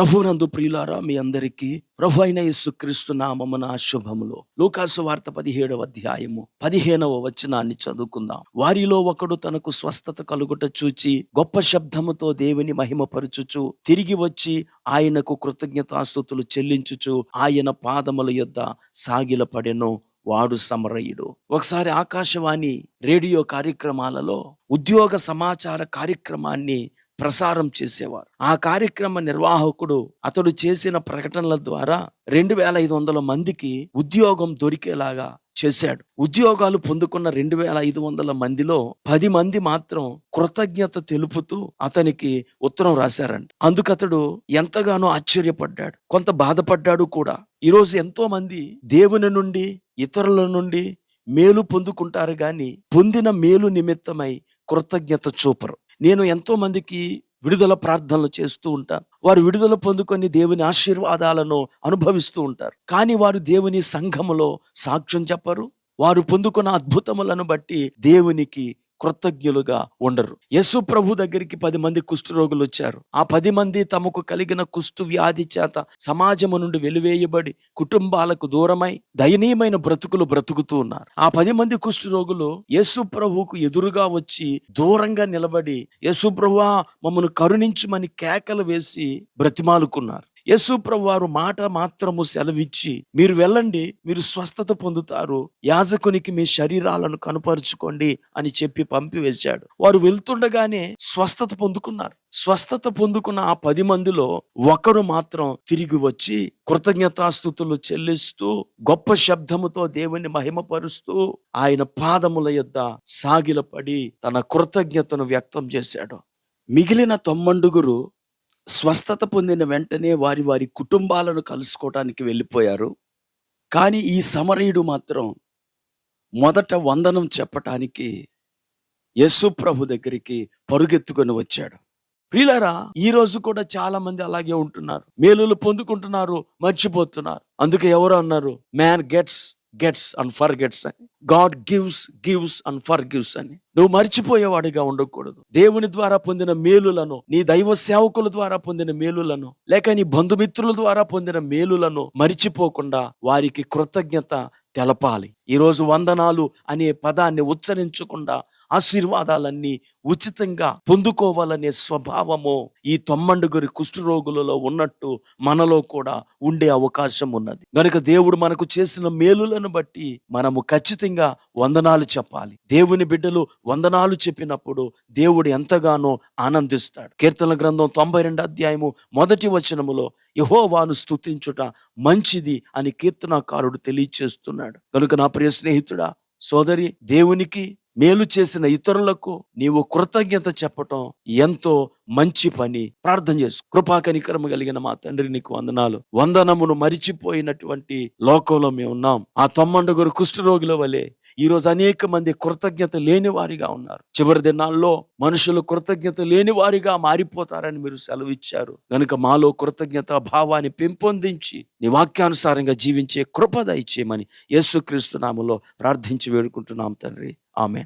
ప్రభునందు ప్రియులారా మీ అందరికీ ప్రభు అయిన యేసుక్రీస్తు నామమున శుభములు. లూకాసు వార్త పదిహేడవ అధ్యాయము పదిహేనవ వచనాన్ని చదువుకుందాం. వారిలో ఒకడు తనకు స్వస్థత కలుగుట చూచి గొప్ప శబ్దముతో దేవుని మహిమపరచుచు తిరిగి వచ్చి ఆయనకు కృతజ్ఞతాస్తుతులు చెల్లించుచు ఆయన పాదముల యొద్ద సాగిలపడెను. వాడు సమరయుడు. ఒకసారి ఆకాశవాణి రేడియో కార్యక్రమాలలో ఉద్యోగ సమాచార కార్యక్రమాన్ని ప్రసారం చేసేవారు. ఆ కార్యక్రమ నిర్వాహకుడు అతడు చేసిన ప్రకటనల ద్వారా రెండు వేల ఐదు వందల మందికి ఉద్యోగం దొరికేలాగా చేశాడు. ఉద్యోగాలు పొందుకున్న రెండు వేల ఐదు వందల మందిలో పది మంది మాత్రం కృతజ్ఞత తెలుపుతూ అతనికి ఉత్తరం రాశారండి. అందుకతడు ఎంతగానో ఆశ్చర్యపడ్డాడు. కొంత బాధపడ్డాడు కూడా. ఈరోజు ఎంతో మంది దేవుని నుండి ఇతరుల నుండి మేలు పొందుకుంటారు కానీ పొందిన మేలు నిమిత్తమై కృతజ్ఞత చూపరు. నేను ఎంతోమందికి విడుదల ప్రార్థనలు చేస్తూ ఉంటాను. వారు విడుదల పొందుకొని దేవుని ఆశీర్వాదాలను అనుభవిస్తూ ఉంటారు. కానీ వారు దేవుని సంఘములో సాక్ష్యం చెప్పరు. వారు పొందుకున్న అద్భుతములను బట్టి దేవునికి కృతజ్ఞులుగా ఉండరు. యశు ప్రభు దగ్గరికి పది మంది కుష్ఠరోగులు వచ్చారు. ఆ పది మంది తమకు కలిగిన కుష్టు వ్యాధి చేత సమాజము నుండి వెలివేయబడి కుటుంబాలకు దూరమై దయనీయమైన బ్రతుకులు బ్రతుకుతూ ఉన్నారు. ఆ పది మంది కుష్ఠరోగులు యేసు ప్రభువుకు ఎదురుగా వచ్చి దూరంగా నిలబడి యేసు ప్రభువా మమ్మను కరుణించుమని కేకలు వేసి బ్రతిమాలుకున్నారు. యేసు వారు మాట మాత్రము సెలవిచ్చి మీరు వెళ్ళండి మీరు స్వస్థత పొందుతారు యాజకునికి మీ శరీరాలను కనుపరుచుకోండి అని చెప్పి పంపివేశాడు. వారు వెళ్తుండగానే స్వస్థత పొందుకున్నారు. స్వస్థత పొందుకున్న ఆ పది మందిలో ఒకరు మాత్రం తిరిగి వచ్చి కృతజ్ఞతాస్థుతులు చెల్లిస్తూ గొప్ప శబ్దముతో దేవుని మహిమపరుస్తూ ఆయన పాదముల యొద్ద సాగిలపడి తన కృతజ్ఞతను వ్యక్తం చేశాడు. మిగిలిన తొమ్మండుగురు స్వస్థత పొందిన వెంటనే వారి వారి కుటుంబాలను కలుసుకోవటానికి వెళ్ళిపోయారు. కానీ ఈ సమరయుడు మాత్రం మొదట వందనం చెప్పటానికి యస్సు ప్రభు దగ్గరికి పరుగెత్తుకొని వచ్చాడు. ప్రియులరా ఈ రోజు కూడా చాలా మంది అలాగే ఉంటున్నారు. మేలులు పొందుకుంటున్నారు మర్చిపోతున్నారు. అందుకే ఎవరు అన్నారు man gets gets and forgets అని. God gives gives and forgives అని. నువ్వు మర్చిపోయేవాడిగా ఉండకూడదు. దేవుని ద్వారా పొందిన మేలులను నీ దైవ సేవకుల ద్వారా పొందిన మేలులను లేక నీ బంధుమిత్రుల ద్వారా పొందిన మేలులను మరిచిపోకుండా వారికి కృతజ్ఞత తెలపాలి. ఈరోజు వందనాలు అనే పదాన్ని ఉచ్చరించకుండా ఆశీర్వాదాలన్నీ ఉచితంగా పొందుకోవాలనే స్వభావము ఈ తొమ్మండుగురి కుష్ఠరోగులలో ఉన్నట్టు మనలో కూడా ఉండే అవకాశం ఉన్నది. గనుక దేవుడు మనకు చేసిన మేలులను బట్టి మనము ఖచ్చితంగా వందనాలు చెప్పాలి. దేవుని బిడ్డలు వందనాలు చెప్పినప్పుడు దేవుడు ఎంతగానో ఆనందిస్తాడు. కీర్తన గ్రంథం తొంభై రెండు అధ్యాయము మొదటి వచనములో యహోవాను స్తుతించుట మంచిది అని కీర్తనాకారుడు తెలియచేస్తున్నాడు. కనుక నా ప్రియ స్నేహితుడా సోదరి దేవునికి మేలు చేసిన ఇతరులకు నీవు కృతజ్ఞత చెప్పటం ఎంతో మంచి పని. ప్రార్థన చేసు. కృపా కనికరము కలిగిన మా తండ్రి నీకు వందనాలు. వందనమును మరిచిపోయినటువంటి లోకంలో మేము ఉన్నాం ఆ తొమ్మండుగురు కుష్ఠరోగుల వలె ఈ రోజు అనేక మంది కృతజ్ఞత లేని వారిగా ఉన్నారు. చివరి దినాల్లో మనుషులు కృతజ్ఞత లేని వారిగా మారిపోతారని మీరు సెలవిచ్చారు. గనుక మాలో కృతజ్ఞత భావాన్ని పెంపొందించి నీ వాక్యానుసారంగా జీవించే కృపద ఇచ్చేయమని యేసుక్రీస్తు నామలో ప్రార్థించి వేడుకుంటున్నాం తండ్రి. ఆమె